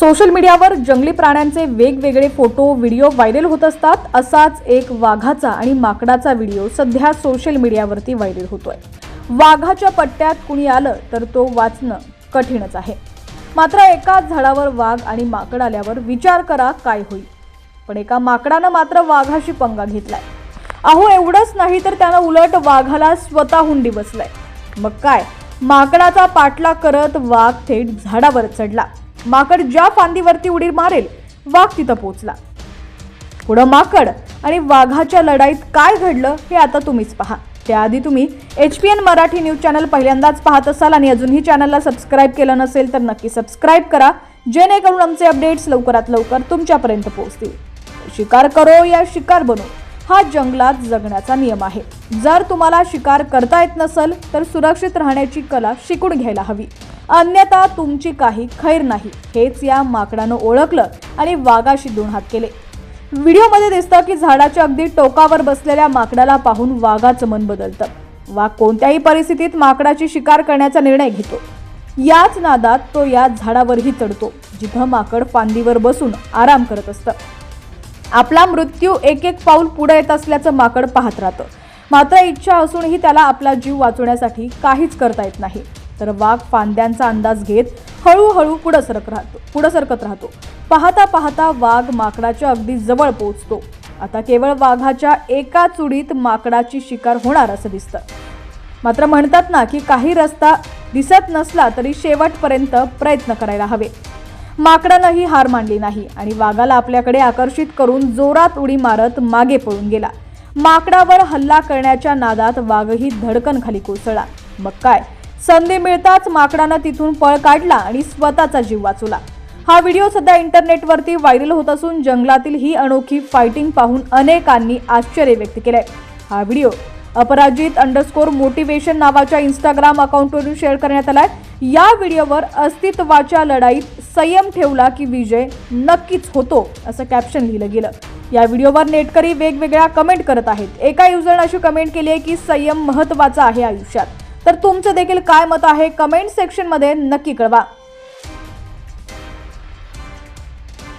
Social मीडियावर जंगली प्राण्यांचे वेगवेगळे फोटो व्हिडिओ व्हायरल होत असतात. असाच एक वाघाचा आणि माकडाचा व्हिडिओ सध्या सोशल मीडियावरती व्हायरल होतोय. वाघाच्या पट्ट्यात कुणी आलं तर तो वाचणं कठीणच आहे. मात्र एकाच झाडावर वाघ आणि माकड आल्यावर विचार करा काय होईल. पण एका माकडानं मात्र वाघाशी पंगा घेतलाय. अहो एवढंच नाही तर त्यानं उलट वाघाला स्वतःहून डिवसलंय मग काय? माकडाचा पाठलाग करत वाघ थेट झाडावर चढला. माकड ज्या फांदीवरती उडी मारेल वाघ तिथं पोचला पुढं माकड आणि वाघाच्या लढाईत काय घडलं हे आता तुम्हीच पहा. त्याआधी तुम्ही H P N Marathi news channel पहिल्यांदाच पाहत असाल आणि अजूनही चॅनलला सबस्क्राईब केलं नसेल तर नक्की सबस्क्राईब करा. जेणेकरून आमचे अपडेट्स लवकरात लवकर तुमच्यापर्यंत पोहोचतील. शिकार करो या शिकार बनो. हा जंगलात जगण्याचा नियम आहे. जर तुम्हाला शिकार करता येत नसेल तर सुरक्षित राहण्याची कला शिकून घ्यायला हवी. अन्यथा तुमची काही खैर नाही. हेच या माकडानं ओळखलं आणि वाघाशी दोन हात केले. व्हिडिओमध्ये दिसतं की झाडाच्या अगदी टोकावर बसलेल्या माकडाला पाहून वाघाचं मन बदलतं. वाघ कोणत्याही परिस्थितीत माकडाची शिकार करण्याचा निर्णय घेतो. याच नादात तो या झाडावरही चढतो जिथं माकड फांदीवर बसून आराम करत असतं. आपला मृत्यू एक एक पाऊल पुढे येत असल्याचं माकड पाहत राहतं. मात्र इच्छा असूनही त्याला आपला जीव वाचवण्यासाठी काहीच करता येत नाही. तर वाघ फांद्यांचा अंदाज घेत हळूहळू पुढं सरक राहतो पुढं सरकत राहतो. पाहता पाहता वाघ माकडाच्या अगदी जवळ पोहोचतो. आता केवळ वाघाच्या एका चुडीत माकडाची शिकार होणार असं दिसतं. मात्र म्हणतात ना की काही रस्ता दिसत नसला तरी शेवटपर्यंत प्रयत्न करायला हवे. माकडानंही हार मानली नाही आणि वाघाला आपल्याकडे आकर्षित करून जोरात उडी मारत मागे पळून गेला. माकडावर हल्ला करण्याच्या नादात वाघही धडकन खाली कोसळला. मग काय? संधी मिळताच माकडानं तिथून पळ काढला आणि स्वतःचा जीव वाचवला. हा व्हिडिओ सध्या इंटरनेटवरती व्हायरल होत असून जंगलातील ही अनोखी फायटिंग पाहून अनेकांनी आश्चर्य व्यक्त केलंय. हा व्हिडिओ अपराजित अंडरस्कोर मोटिवेशन नावाच्या इंस्टाग्राम अकाउंटवरून शेअर करण्यात आलाय. या व्हिडिओवर अस्तित्वाच्या लढाईत संयम ठेवला की विजय नक्कीच होतो असं कॅप्शन लिहिलं गेलं. या व्हिडिओवर नेटकरी वेगवेगळ्या कमेंट करत आहेत. एका युजरनं अशी कमेंट केली आहे की संयम महत्त्वाचा आहे आयुष्यात. तर तुमचं देखील काय मत आहे? कमेंट सेक्शनमध्ये नक्की कळवा.